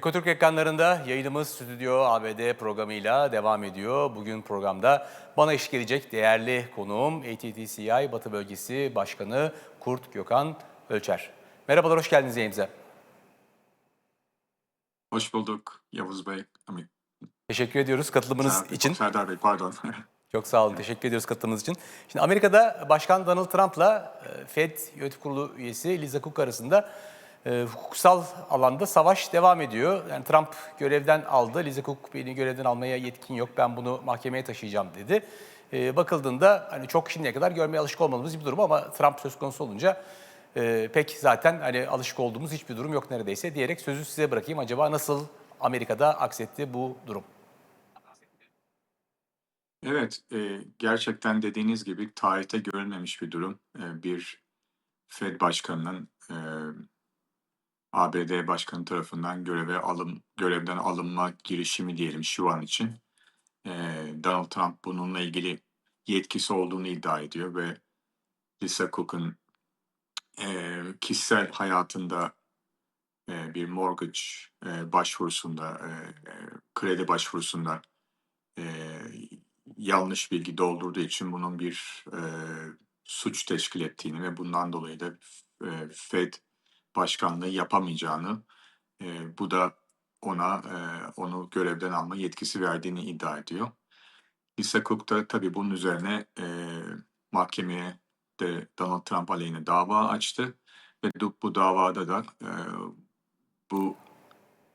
Ekotürk ekranlarında yayınımız Stüdyo ABD programıyla devam ediyor. Bugün programda bana iş gelecek değerli konuğum ATTCI Batı Bölgesi Başkanı Kurt Gökhan Ölçer. Merhabalar, hoş geldiniz yayınımıza. Hoş bulduk Yavuz Bey. Amin. Teşekkür ediyoruz katılımınız Serdar- için. Serdar Bey pardon. Çok sağ olun, teşekkür ediyoruz katılımınız için. Şimdi Amerika'da Başkan Donald Trump'la e, Fed Yönetim Kurulu üyesi Liza Cook arasında e, hukuksal alanda savaş devam ediyor. Yani Trump görevden aldı, Liza Cook beni görevden almaya yetkin yok, ben bunu mahkemeye taşıyacağım dedi. E, bakıldığında hani çok şimdiye kadar görmeye alışık olmadığımız bir durum ama Trump söz konusu olunca e, pek zaten hani alışık olduğumuz hiçbir durum yok neredeyse diyerek sözü size bırakayım. Acaba nasıl Amerika'da aksetti bu durum? Evet, e, gerçekten dediğiniz gibi tarihte görülmemiş bir durum. E, bir Fed başkanının e, ABD başkanı tarafından göreve alım görevden alınma girişimi diyelim şu an için. E, Donald Trump bununla ilgili yetkisi olduğunu iddia ediyor ve Lisa Cook'un e, kişisel hayatında e, bir mortgage e, başvurusunda, e, kredi başvurusunda e, yanlış bilgi doldurduğu için bunun bir e, suç teşkil ettiğini ve bundan dolayı da e, Fed başkanlığı yapamayacağını, e, bu da ona e, onu görevden alma yetkisi verdiğini iddia ediyor. Lisa Cook da tabii bunun üzerine e, mahkemeye de Donald Trump aleyhine dava açtı ve bu davada da e, bu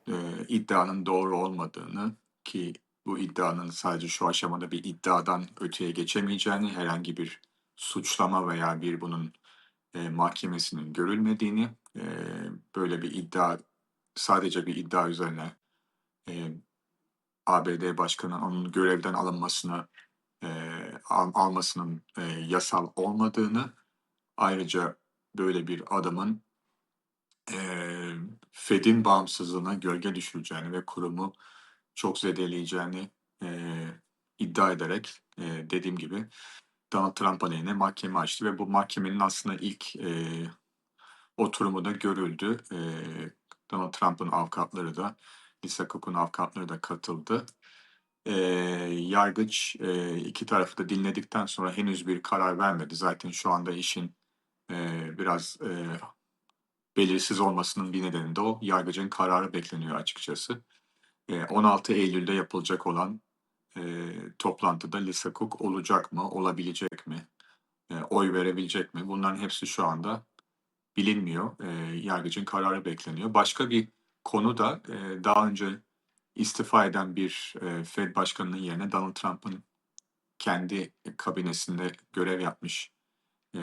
e, iddianın doğru olmadığını ki bu iddianın sadece şu aşamada bir iddiadan öteye geçemeyeceğini, herhangi bir suçlama veya bir bunun e, mahkemesinin görülmediğini, e, böyle bir iddia sadece bir iddia üzerine e, ABD Başkanı'nın onun görevden alınmasını e, al- almasının e, yasal olmadığını, ayrıca böyle bir adamın e, Fed'in bağımsızlığına gölge düşüreceğini ve kurumu çok zedeleyeceğini e, iddia ederek e, dediğim gibi Donald Trump aleyhine mahkeme açtı ve bu mahkemenin aslında ilk e, oturumu da görüldü. E, Donald Trump'ın avukatları da Lisa Cook'un avukatları da katıldı. E, yargıç e, iki tarafı da dinledikten sonra henüz bir karar vermedi. Zaten şu anda işin e, biraz e, belirsiz olmasının bir nedeni de o. Yargıcın kararı bekleniyor açıkçası. E, 16 Eylül'de yapılacak olan e, toplantıda Lisa Cook olacak mı, olabilecek mi, oy verebilecek mi? Bunların hepsi şu anda bilinmiyor. E, yargıcın kararı bekleniyor. Başka bir konu da e, daha önce istifa eden bir e, Fed başkanının yerine Donald Trump'ın kendi kabinesinde görev yapmış e,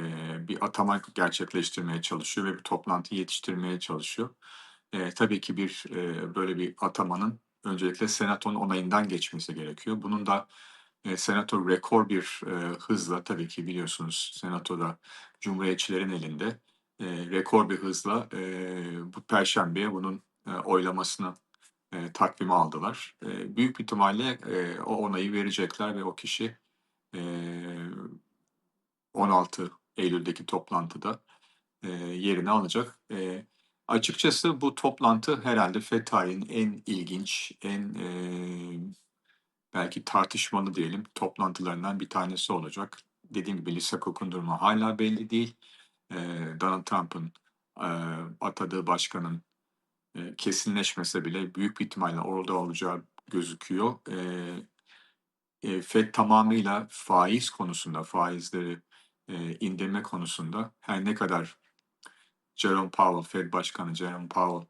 bir atama gerçekleştirmeye çalışıyor ve bir toplantı yetiştirmeye çalışıyor. E, tabii ki bir e, böyle bir atamanın öncelikle senatonun onayından geçmesi gerekiyor. Bunun da e, senato rekor bir e, hızla tabii ki biliyorsunuz senatoda cumhuriyetçilerin elinde e, rekor bir hızla e, bu perşembeye bunun e, oylamasını e, takvime aldılar. E, büyük bir ihtimalle e, o onayı verecekler ve o kişi e, 16 Eylül'deki toplantıda e, yerini alacak. E, açıkçası bu toplantı herhalde FED tarihinin en ilginç, en e, belki tartışmalı diyelim toplantılarından bir tanesi olacak. Dediğim gibi Lisa Cook'un durumu hala belli değil. E, Donald Trump'ın e, atadığı başkanın e, kesinleşmese bile büyük bir ihtimalle orada olacağı gözüküyor. E, e, FED tamamıyla faiz konusunda, faizleri e, indirme konusunda her ne kadar Jerome Powell, Fed Başkanı Jerome Powell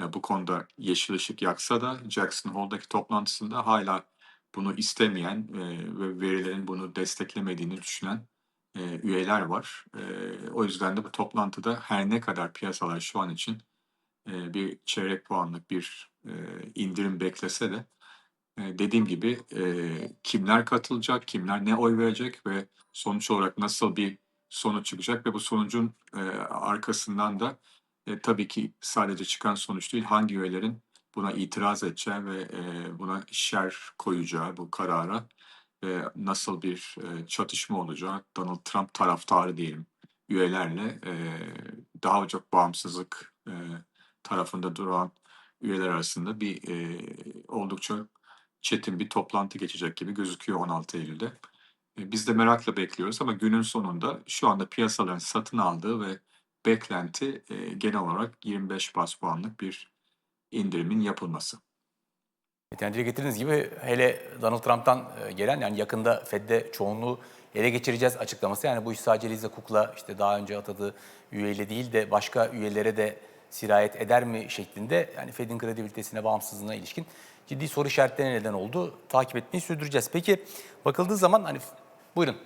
bu konuda yeşil ışık yaksa da Jackson Hole'daki toplantısında hala bunu istemeyen ve verilerin bunu desteklemediğini düşünen e, üyeler var. E, o yüzden de bu toplantıda her ne kadar piyasalar şu an için e, bir çeyrek puanlık bir e, indirim beklese de e, dediğim gibi e, kimler katılacak, kimler ne oy verecek ve sonuç olarak nasıl bir sonuç çıkacak ve bu sonucun e, arkasından da e, tabii ki sadece çıkan sonuç değil hangi üyelerin buna itiraz edeceği ve e, buna şer koyacağı bu karara ve nasıl bir e, çatışma olacağı Donald Trump taraftarı diyelim üyelerle e, daha çok bağımsızlık e, tarafında duran üyeler arasında bir e, oldukça çetin bir toplantı geçecek gibi gözüküyor 16 Eylül'de. E, Biz de merakla bekliyoruz ama günün sonunda şu anda piyasaların satın aldığı ve beklenti e, genel olarak 25 bas puanlık bir indirimin yapılması. Yani dile getirdiğiniz gibi hele Donald Trump'tan e, gelen yani yakında Fed'de çoğunluğu ele geçireceğiz açıklaması. Yani bu iş sadece Liza Cook'la işte daha önce atadığı üyeyle değil de başka üyelere de sirayet eder mi şeklinde yani Fed'in kredibilitesine, bağımsızlığına ilişkin ciddi soru işaretlerine neden oldu. Takip etmeyi sürdüreceğiz. Peki bakıldığı zaman hani buyurun.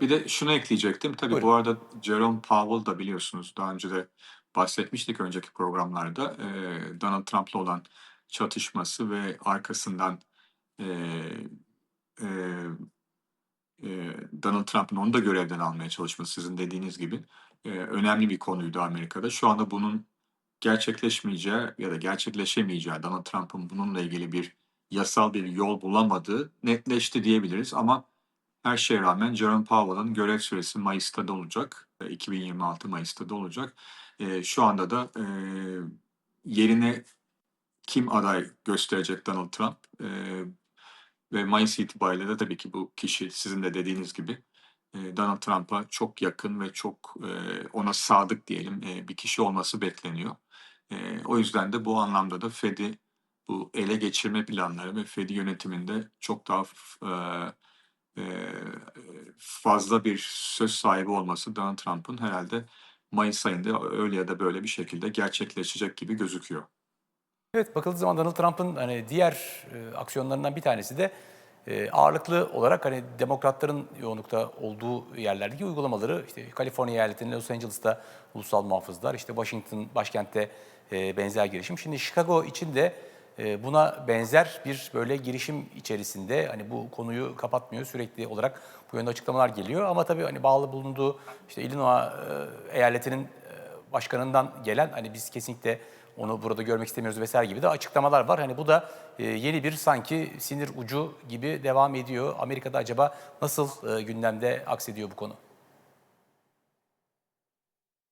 Bir de şunu ekleyecektim. Tabii Buyurun. bu arada Jerome Powell da biliyorsunuz daha önce de bahsetmiştik önceki programlarda. Eee, Donald Trump'la olan çatışması ve arkasından eee, eee, eee, Donald Trump'ın onu da görevden almaya çalışması sizin dediğiniz gibi eee, önemli bir konuydu Amerika'da. Şu anda bunun gerçekleşmeyeceği ya da gerçekleşemeyeceği, Donald Trump'ın bununla ilgili bir yasal bir yol bulamadığı netleşti diyebiliriz ama her şeye rağmen Jerome Powell'ın görev süresi Mayıs'ta da olacak. E, 2026 Mayıs'ta da olacak. E, şu anda da e, yerine kim aday gösterecek Donald Trump? E, ve Mayıs itibariyle de tabii ki bu kişi sizin de dediğiniz gibi e, Donald Trump'a çok yakın ve çok e, ona sadık diyelim e, bir kişi olması bekleniyor. E, o yüzden de bu anlamda da Fed'i bu ele geçirme planları ve Fed'i yönetiminde çok daha e, fazla bir söz sahibi olması Donald Trump'ın herhalde Mayıs ayında öyle ya da böyle bir şekilde gerçekleşecek gibi gözüküyor. Evet bakıldığı zaman Donald Trump'ın hani diğer e, aksiyonlarından bir tanesi de e, ağırlıklı olarak hani demokratların yoğunlukta olduğu yerlerdeki uygulamaları işte Kaliforniya eyaletinin Los Angeles'ta ulusal muhafızlar, işte Washington başkentte e, benzer girişim. Şimdi Chicago için de e, buna benzer bir böyle girişim içerisinde hani bu konuyu kapatmıyor sürekli olarak bu yönde açıklamalar geliyor ama tabii hani bağlı bulunduğu işte Illinois e, eyaletinin e, başkanından gelen hani biz kesinlikle onu burada görmek istemiyoruz vesaire gibi de açıklamalar var. Hani bu da e, yeni bir sanki sinir ucu gibi devam ediyor. Amerika'da acaba nasıl gündemde aksediyor bu konu?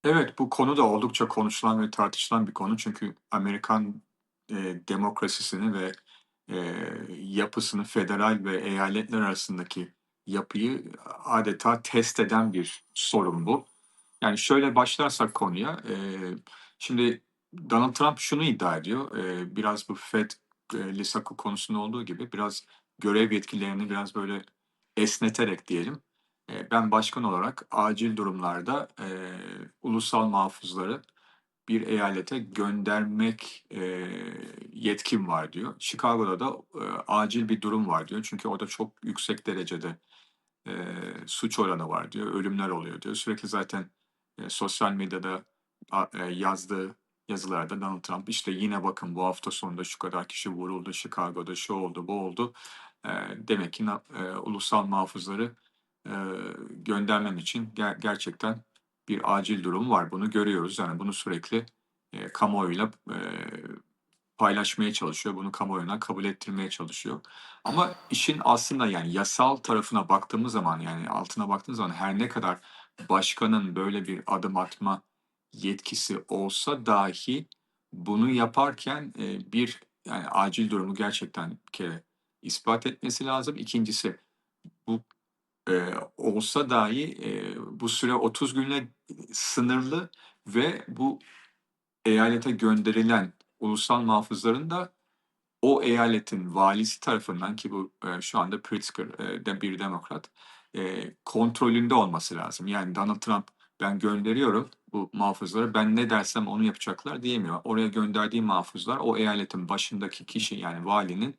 Evet, bu konu da oldukça konuşulan ve tartışılan bir konu. Çünkü Amerikan e, demokrasisini ve e, yapısını federal ve eyaletler arasındaki yapıyı adeta test eden bir sorun bu. Yani şöyle başlarsak konuya, e, şimdi Donald Trump şunu iddia ediyor, e, biraz bu Fed, e, Lisa Cook konusunda olduğu gibi biraz görev yetkilerini biraz böyle esneterek diyelim, e, ben başkan olarak acil durumlarda e, ulusal muhafızları bir eyalete göndermek e, yetkim var diyor. Chicago'da da e, acil bir durum var diyor. Çünkü orada çok yüksek derecede e, suç oranı var diyor. Ölümler oluyor diyor. Sürekli zaten e, sosyal medyada e, yazdığı yazılarda Donald Trump işte yine bakın bu hafta sonunda şu kadar kişi vuruldu, Chicago'da şu oldu, bu oldu. E, demek ki e, ulusal muhafızları e, göndermem için ger- gerçekten bir acil durum var. Bunu görüyoruz. Yani bunu sürekli e, kamuoyuyla e, paylaşmaya çalışıyor. Bunu kamuoyuna kabul ettirmeye çalışıyor. Ama işin aslında yani yasal tarafına baktığımız zaman yani altına baktığımız zaman her ne kadar başkanın böyle bir adım atma yetkisi olsa dahi bunu yaparken e, bir yani acil durumu gerçekten bir kere ispat etmesi lazım. İkincisi bu e, olsa dahi e, bu süre 30 günle sınırlı ve bu eyalete gönderilen ulusal muhafızların da o eyaletin valisi tarafından ki bu e, şu anda Pritzker e, de bir demokrat e, kontrolünde olması lazım. Yani Donald Trump ben gönderiyorum bu muhafızları ben ne dersem onu yapacaklar diyemiyor. Oraya gönderdiği muhafızlar o eyaletin başındaki kişi yani valinin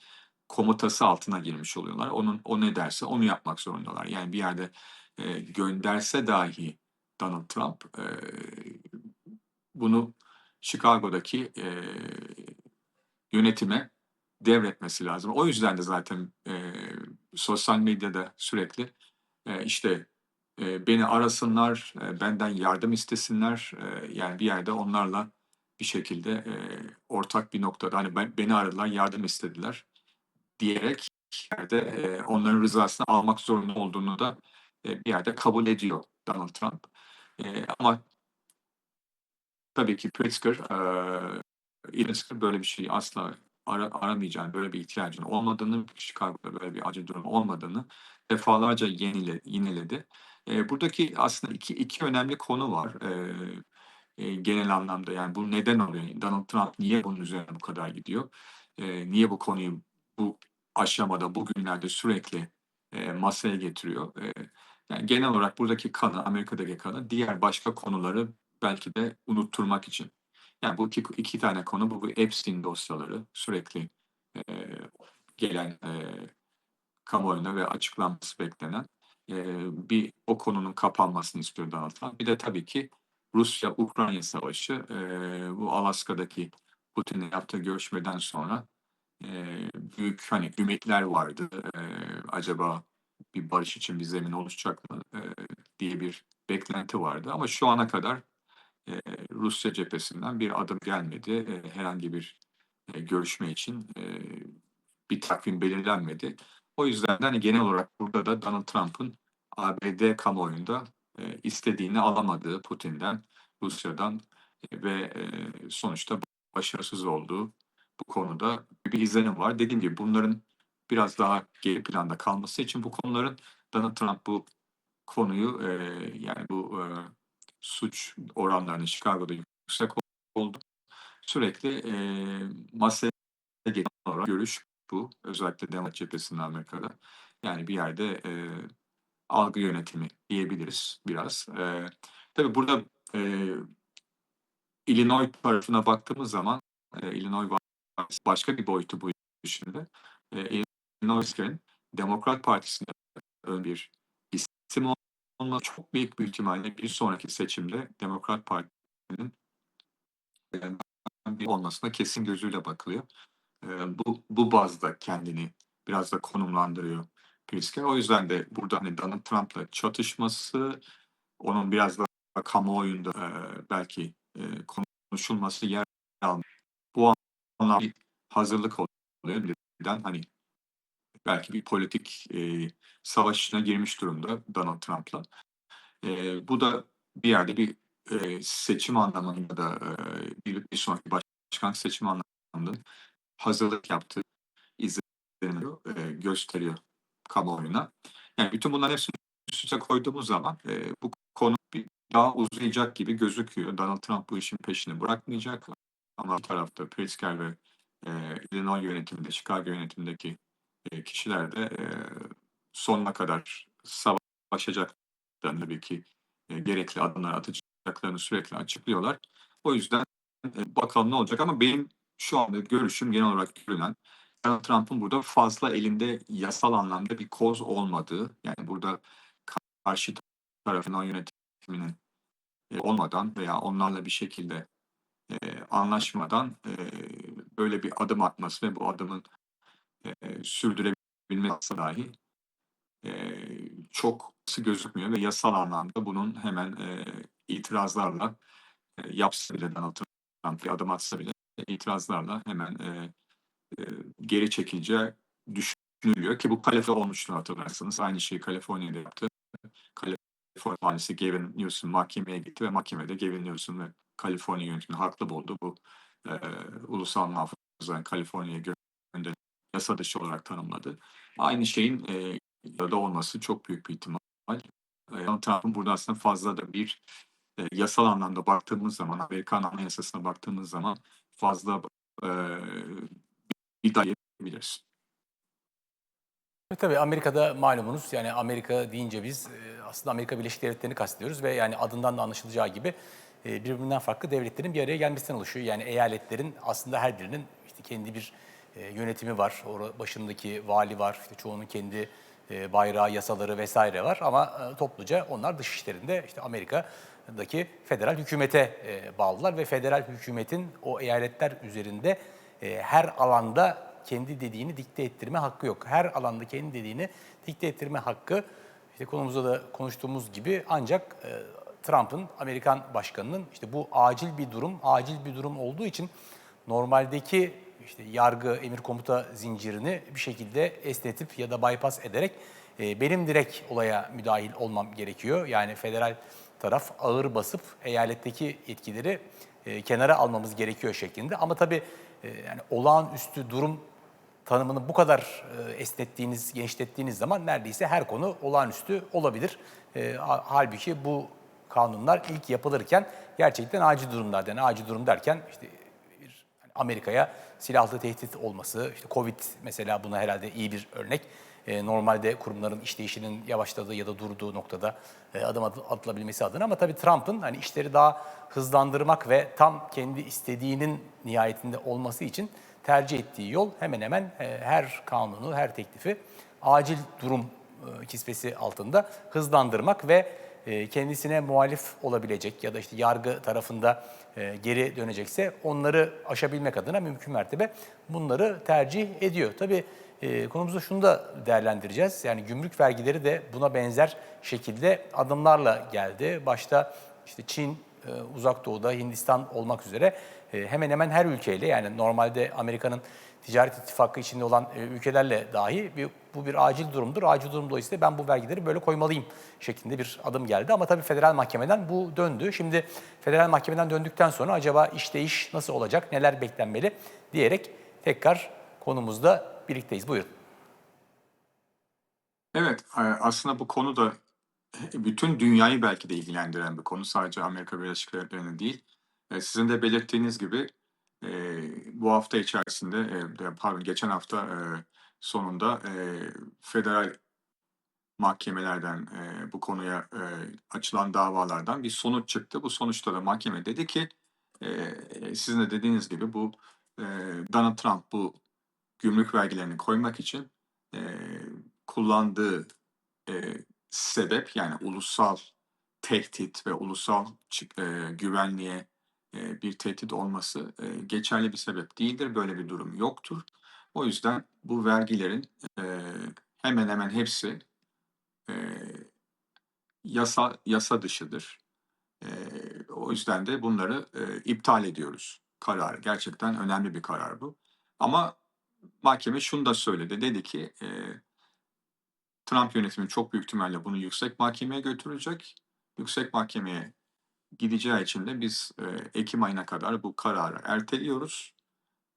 komutası altına girmiş oluyorlar. Onun o ne derse onu yapmak zorundalar. Yani bir yerde e, gönderse dahi Donald Trump e, bunu Chicago'daki e, yönetime devretmesi lazım. O yüzden de zaten e, sosyal medyada sürekli e, işte e, beni arasınlar, e, benden yardım istesinler. E, yani bir yerde onlarla bir şekilde e, ortak bir noktada hani ben, beni aradılar, yardım istediler diyerek yerde e, onların rızasını almak zorunda olduğunu da e, bir yerde kabul ediyor Donald Trump. E, ama tabii ki Pritzker, eee, Pritzker böyle bir şeyi asla ara aramayacağını, böyle bir ihtiyacın olmadığını, Chicago'da böyle bir acil durum olmadığını defalarca yenile yineledi. Eee, buradaki aslında iki iki önemli konu var, eee, eee, genel anlamda. Yani bu neden oluyor? Donald Trump niye bunun üzerine bu kadar gidiyor? Eee, niye bu konuyu bu aşamada, bugünlerde sürekli, eee, masaya getiriyor? Eee, yani genel olarak buradaki kanı, Amerika'daki kanı diğer başka konuları belki de unutturmak için. Yani bu iki, iki tane konu bu, bu Epstein dosyaları sürekli eee, gelen eee, kamuoyuna ve açıklanması beklenen eee, bir o konunun kapanmasını istiyor Donald Trump. Bir de tabii ki Rusya-Ukrayna savaşı eee, bu Alaska'daki Putin'le yaptığı görüşmeden sonra eee, büyük hani ümitler vardı. Eee, acaba bir barış için bir zemin oluşacak mı eee, diye bir beklenti vardı. Ama şu ana kadar eee, Rusya cephesinden bir adım gelmedi. Eee, herhangi bir eee, görüşme için eee, bir takvim belirlenmedi. O yüzden de hani genel olarak burada da Donald Trump'ın ABD kamuoyunda eee, istediğini alamadığı Putin'den, Rusya'dan eee, ve eee, sonuçta başarısız olduğu bu konuda bir izlenim var. Dediğim gibi bunların biraz daha geri planda kalması için bu konuların Donald Trump bu konuyu eee, yani bu eee, suç oranlarının Chicago'da yüksek oldu. Sürekli eee masaya gelen olarak görüş bu. Özellikle Demokrat cephesinde Amerika'da. Yani bir yerde eee, algı yönetimi diyebiliriz biraz. Eee tabii burada eee Illinois tarafına baktığımız zaman eee, Illinois başka bir boyutu bu de. Eee, Illinois'in Demokrat Partisi'nde ön bir isim olma çok büyük bir ihtimalle bir sonraki seçimde Demokrat Parti'nin bir olmasına kesin gözüyle bakılıyor. Eee, bu bu bazda kendini biraz da konumlandırıyor Pritzker. O yüzden de burada hani Donald Trump'la çatışması, onun biraz daha kamuoyunda eee, belki eee, konuşulması yer almıyor. Anlamda bir hazırlık oluyor. Neden? Hani belki bir politik eee, savaş içine girmiş durumda Donald Trump'la. Eee, bu da bir yerde bir eee, seçim anlamında da eee, bir, bir sonraki başkanlık seçimi anlamında hazırlık yaptığı izlenimi eee, gösteriyor kamuoyuna. Yani bütün bunların hepsini üst üste koyduğumuz zaman eee, bu konu bir daha uzayacak gibi gözüküyor. Donald Trump bu işin peşini bırakmayacak. Ama tarafta Pritzker ve eee Illinois yönetiminde, Chicago yönetimindeki eee, kişiler de eee, sonuna kadar savaşacaklarını tabii ki eee, gerekli adımlar atacaklarını sürekli açıklıyorlar. O yüzden eee, bakalım ne olacak ama benim şu anda görüşüm genel olarak görünen Donald Trump'ın burada fazla elinde yasal anlamda bir koz olmadığı, yani burada karşı tarafın yönetiminin eee, olmadan veya onlarla bir şekilde eee, anlaşmadan eee, böyle bir adım atması ve bu adımın eee, sürdürebilmesi dahi eee, çok gözükmüyor ve yasal anlamda bunun hemen eee, itirazlarla eee, yapsa bile Donald Trump bir adım atsa bile itirazlarla hemen eee, eee, geri çekileceği düşünülüyor ki bu Kaliforniya olmuştu hatırlarsanız. Aynı şeyi Kaliforniya'da yaptı. Kaliforniya valisi Gavin Newsom mahkemeye gitti ve mahkemede Gavin Newsom ve Kaliforniya yönetimini haklı buldu. Bu eee, ulusal muhafızların Kaliforniya'ya gönderilmesi yasa dışı olarak tanımladı. Aynı şeyin eee da olması çok büyük bir ihtimal. Eee, Donald Trump'ın burada aslında fazla da bir eee, yasal anlamda baktığımız zaman, Amerikan Anayasası'na baktığımız zaman fazla eee iddia edebiliriz. E, tabii Amerika'da malumunuz yani Amerika deyince biz e, aslında Amerika Birleşik Devletleri'ni kastediyoruz ve yani adından da anlaşılacağı gibi e, birbirinden farklı devletlerin bir araya gelmesinden oluşuyor. Yani eyaletlerin aslında her birinin işte kendi bir e, yönetimi var. Orada başındaki vali var. İşte çoğunun kendi e, bayrağı, yasaları vesaire var ama e, topluca onlar dış işlerinde işte Amerika'daki federal hükümete e, bağlılar ve federal hükümetin o eyaletler üzerinde e, her alanda kendi dediğini dikte ettirme hakkı yok. Her alanda kendi dediğini dikte ettirme hakkı işte konumuzda da konuştuğumuz gibi ancak e, Trump'ın Amerikan başkanının işte bu acil bir durum, acil bir durum olduğu için normaldeki işte yargı, emir komuta zincirini bir şekilde esnetip ya da bypass ederek e, benim direkt olaya müdahil olmam gerekiyor. Yani federal taraf ağır basıp eyaletteki yetkileri e, kenara almamız gerekiyor şeklinde. Ama tabii e, yani olağanüstü durum tanımını bu kadar e, esnettiğiniz, genişlettiğiniz zaman neredeyse her konu olağanüstü olabilir. E, ha- halbuki bu kanunlar ilk yapılırken gerçekten acil durumlar. Yani acil durum derken işte hani Amerika'ya silahlı tehdit olması, işte Covid mesela buna herhalde iyi bir örnek. E, normalde kurumların işleyişinin yavaşladığı ya da durduğu noktada e, adım at- atılabilmesi adına. Ama tabii Trump'ın hani işleri daha hızlandırmak ve tam kendi istediğinin nihayetinde olması için tercih ettiği yol hemen hemen e, her kanunu, her teklifi acil durum kisvesi altında hızlandırmak ve kendisine muhalif olabilecek ya da işte yargı tarafında e, geri dönecekse onları aşabilmek adına mümkün mertebe bunları tercih ediyor. Tabii e, konumuzda şunu da değerlendireceğiz. Yani gümrük vergileri de buna benzer şekilde adımlarla geldi. Başta işte Çin, e, Uzak Doğu'da, Hindistan olmak üzere e, hemen hemen her ülkeyle yani normalde Amerika'nın ticaret ittifakı içinde olan e, ülkelerle dahi bir, bu bir acil durumdur. Acil durum dolayısıyla ben bu vergileri böyle koymalıyım şeklinde bir adım geldi. Ama tabii federal mahkemeden bu döndü. Şimdi federal mahkemeden döndükten sonra acaba işleyiş nasıl olacak, neler beklenmeli diyerek tekrar konumuzda birlikteyiz. Buyurun. Evet, e, aslında bu konu da bütün dünyayı belki de ilgilendiren bir konu. Sadece Amerika Birleşik Devletleri'ni değil. E, Sizin de belirttiğiniz gibi bu hafta içerisinde, e, pardon geçen hafta e, sonunda e, federal mahkemelerden e, bu konuya e, açılan davalardan bir sonuç çıktı. Bu sonuçta da mahkeme dedi ki e, sizin de dediğiniz gibi bu e, Donald Trump bu gümrük vergilerini koymak için e, kullandığı e, sebep yani ulusal tehdit ve ulusal e, güvenliğe bir tehdit olması e, geçerli bir sebep değildir. Böyle bir durum yoktur. O yüzden bu vergilerin e, hemen hemen hepsi e, yasa yasa dışıdır. E, o yüzden de bunları e, iptal ediyoruz. Karar gerçekten önemli bir karar bu. Ama mahkeme şunu da söyledi. Dedi ki e, Trump yönetimi çok büyük ihtimalle bunu yüksek mahkemeye götürecek. Yüksek mahkemeye gideceği için de biz e, Ekim ayına kadar bu kararı erteliyoruz.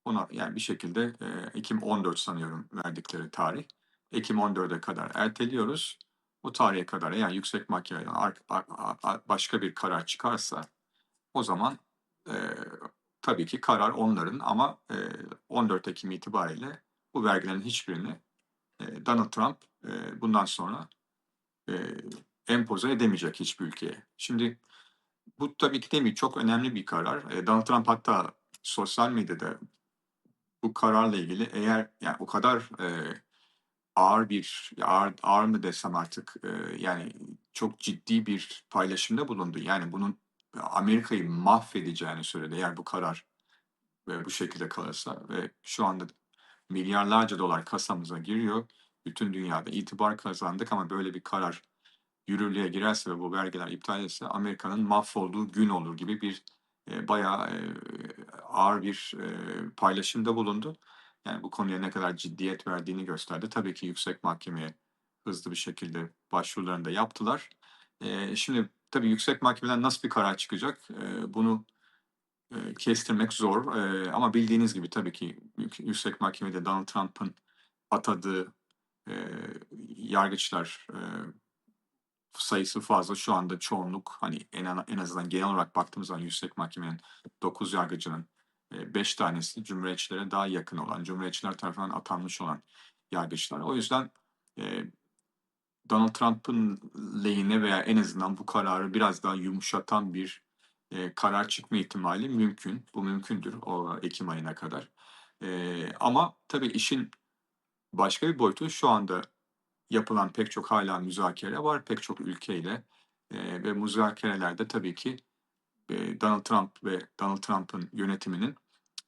Ona yani bir şekilde e, Ekim 14 sanıyorum verdikleri tarih. Ekim 14'e kadar erteliyoruz. O tarihe kadar eğer yüksek mahkemeden başka bir karar çıkarsa o zaman e, tabii ki karar onların ama e, 14 Ekim itibariyle bu vergilerin hiçbirini e, Donald Trump e, bundan sonra e, empoze edemeyecek hiçbir ülkeye. Şimdi bu tabii ki değil mi çok önemli bir karar. E, Donald Trump hatta sosyal medyada bu kararla ilgili eğer yani o kadar e, ağır bir ağır, ağır mı desem artık e, yani çok ciddi bir paylaşımda bulundu. Yani bunun Amerika'yı mahvedeceğini söyledi eğer bu karar ve bu şekilde kalırsa ve şu anda milyarlarca dolar kasamıza giriyor. Bütün dünyada itibar kazandık ama böyle bir karar yürürlüğe girerse ve bu vergiler iptal edilse Amerika'nın mahvolduğu gün olur gibi bir e, bayağı e, ağır bir e, paylaşımda bulundu. Yani bu konuya ne kadar ciddiyet verdiğini gösterdi. Tabii ki yüksek mahkemeye hızlı bir şekilde başvurularını da yaptılar. E, şimdi tabii yüksek mahkemeden nasıl bir karar çıkacak? E, bunu e, kestirmek zor. E, ama bildiğiniz gibi tabii ki yük- yüksek mahkemede Donald Trump'ın atadığı e, yargıçlar e, sayısı fazla. Şu anda çoğunluk hani en, en azından genel olarak baktığımız zaman yüksek mahkemenin 9 yargıcının 5 tanesi cumhuriyetçilere daha yakın olan, cumhuriyetçiler tarafından atanmış olan yargıçlar. O yüzden e, Donald Trump'ın lehine veya en azından bu kararı biraz daha yumuşatan bir e, karar çıkma ihtimali mümkün. Bu mümkündür o Ekim ayına kadar. E, ama tabii işin başka bir boyutu şu anda yapılan pek çok hala müzakere var pek çok ülkeyle e, ve müzakerelerde tabii ki e, Donald Trump ve Donald Trump'ın yönetiminin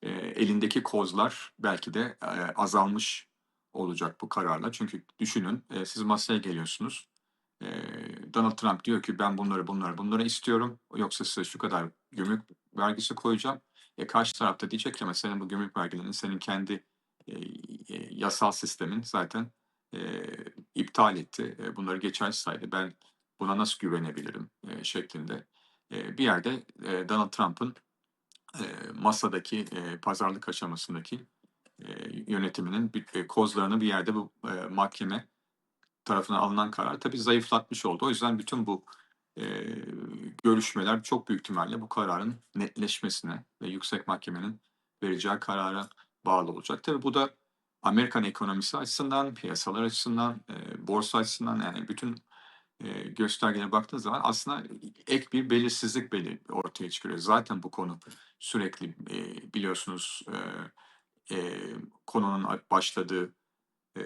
e, elindeki kozlar belki de e, azalmış olacak bu kararla. Çünkü düşünün e, siz masaya geliyorsunuz. E, Donald Trump diyor ki ben bunları bunları bunları istiyorum. Yoksa size şu kadar gümrük vergisi koyacağım. E karşı tarafta diyecek ki senin bu gümrük vergilerini senin kendi e, e, yasal sistemin zaten e, iptal etti. E, bunları geçersiz saydı. Ben buna nasıl güvenebilirim e, şeklinde e, bir yerde Donald Trump'ın masadaki pazarlık aşamasındaki yönetiminin kozlarını bir yerde bu mahkeme tarafından alınan karar tabii zayıflatmış oldu. O yüzden bütün bu görüşmeler çok büyük ihtimalle bu kararın netleşmesine ve yüksek mahkemenin vereceği karara bağlı olacak. Tabii bu da Amerikan ekonomisi açısından, piyasalar açısından, e, borsa açısından yani bütün e, göstergelere baktığınız zaman aslında ek bir belirsizlik belir ortaya çıkıyor. Zaten bu konu sürekli e, biliyorsunuz e, e, konunun başladığı e,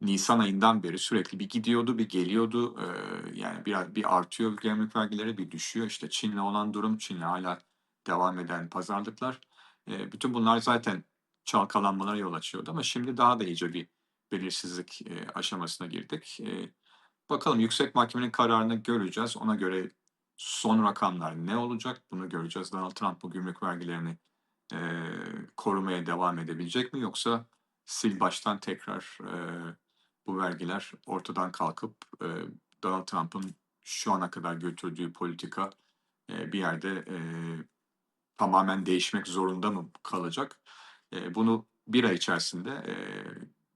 Nisan ayından beri sürekli bir gidiyordu, bir geliyordu. Ee, yani biraz bir artıyor gümrük vergileri, bir düşüyor. İşte Çin'le olan durum, Çin'le hala devam eden pazarlıklar. Ee, bütün bunlar zaten çalkalanmalara yol açıyordu ama şimdi daha da iyice bir belirsizlik e, aşamasına girdik. Ee, bakalım yüksek mahkemenin kararını göreceğiz. Ona göre son rakamlar ne olacak? Bunu göreceğiz. Donald Trump bu gümrük vergilerini e, korumaya devam edebilecek mi? Yoksa sil baştan tekrar e, bu vergiler ortadan kalkıp e, Donald Trump'ın şu ana kadar götürdüğü politika e, bir yerde e, tamamen değişmek zorunda mı kalacak? E, bunu bir ay içerisinde e,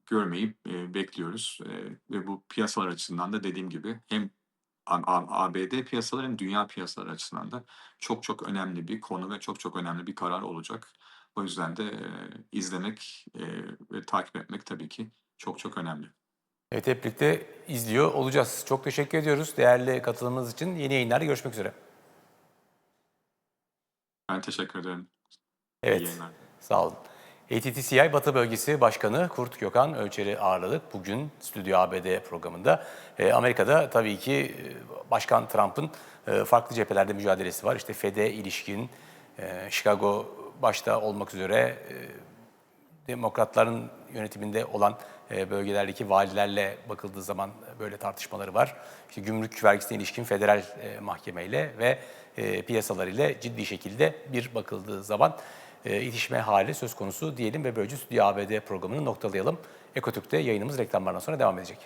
görmeyi e, bekliyoruz e, ve bu piyasalar açısından da dediğim gibi hem ABD piyasaları hem dünya piyasaları açısından da çok çok önemli bir konu ve çok çok önemli bir karar olacak. O yüzden de e, izlemek e, ve takip etmek tabii ki çok çok önemli. Evet hep birlikte izliyor olacağız. Çok teşekkür ediyoruz değerli katılımınız için. Yeni yayınlarda görüşmek üzere. Ben teşekkür ederim. Evet, sağ olun. ATTCI Batı Bölgesi Başkanı Kurt Gökhan Ölçer'i ağırladık bugün Stüdyo ABD programında. Ee, Amerika'da tabii ki e, Başkan Trump'ın e, farklı cephelerde mücadelesi var. İşte FED'e ilişkin, e, Chicago başta olmak üzere e, demokratların yönetiminde olan e, bölgelerdeki valilerle bakıldığı zaman böyle tartışmaları var. İşte gümrük vergisine ilişkin federal e, mahkemeyle ve e, piyasalar ile ciddi şekilde bir bakıldığı zaman e, itişme hali söz konusu diyelim ve böylece Stüdyo ABD programını noktalayalım. Ekotürk'te yayınımız reklamlardan sonra devam edecek.